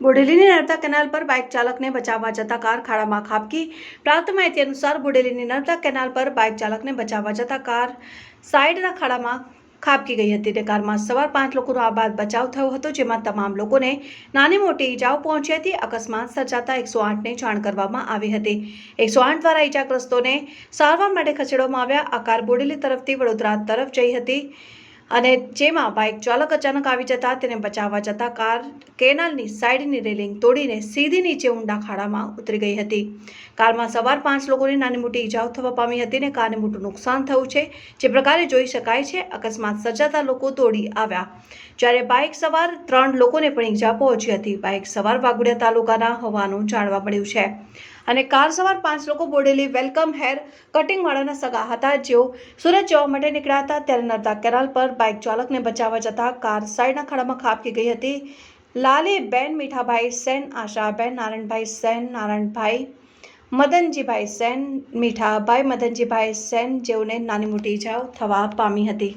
બોડેલીની Narmada canal પર bike ચાલકને બચાવવા જતા કાર ખાડામાં ખાબકી. પ્રાપ્ત માહિતી અનુસાર બોડેલીની નર્મદા કેનાલ પર બાઇક ચાલકને બચાવવા જતા કાર સાઈડના ખાડામાં ખાબકી ગઈ હતી. તે કારમાં સવાર પાંચ લોકોનો આ બાદ બચાવ થયો હતો, જેમાં તમામ લોકોને નાની મોટી ઈજાઓ પહોંચી હતી. અકસ્માત સર્જાતા એકસો આઠને જાણ કરવામાં આવી હતી. એકસો આઠ દ્વારા ઈજાગ્રસ્તોને સારવાર માટે ખસેડવામાં આવ્યા. આ કાર બોડેલી તરફથી વડોદરા તરફ જઈ હતી. અને જેમાં બાઇક ચાલક અચાનક આવી જતા, તેને બચાવવા જતા કાર કેનાલની સાઈડની રેલિંગ તોડીને સીધી નીચે ઊંડા ખાડામાં ઉતરી ગઈ હતી. કારમાં સવાર પાંચ લોકોને નાની મોટી ઈજાઓ થવા પામી હતી ને કારને મોટું નુકસાન થયું છે, જે પ્રકારે જોઈ શકાય છે, અકસ્માત સર્જાતા લોકો દોડી આવ્યા. જ્યારે બાઇક સવાર ત્રણ લોકોને પણ ઇજા પહોંચી હતી બાઇક સવાર વાઘોડિયા તાલુકાના હોવાનું જાણવા મળ્યું છે. અને કાર સવાર પાંચ લોકો બોડેલી વેલકમ હેર કટિંગવાળાના સગા હતા. જેઓ સુરત જવા માટે નીકળ્યા હતા ત્યારે નર્મદા કેનાલ પર બાઇક ચાલકને બચાવવા જતા કાર સાઈડના ખાડામાં ખાબકી ગઈ હતી. લાલીબેન મીઠાભાઈ સેન, આશાબેન, નારાયણભાઈ સેન, નારાયણભાઈ મદનજીભાઈ સેન, મીઠાભાઈ મદનજીભાઈ સેન જેઓને નાની મોટી ઈજાઓ થવા પામી હતી.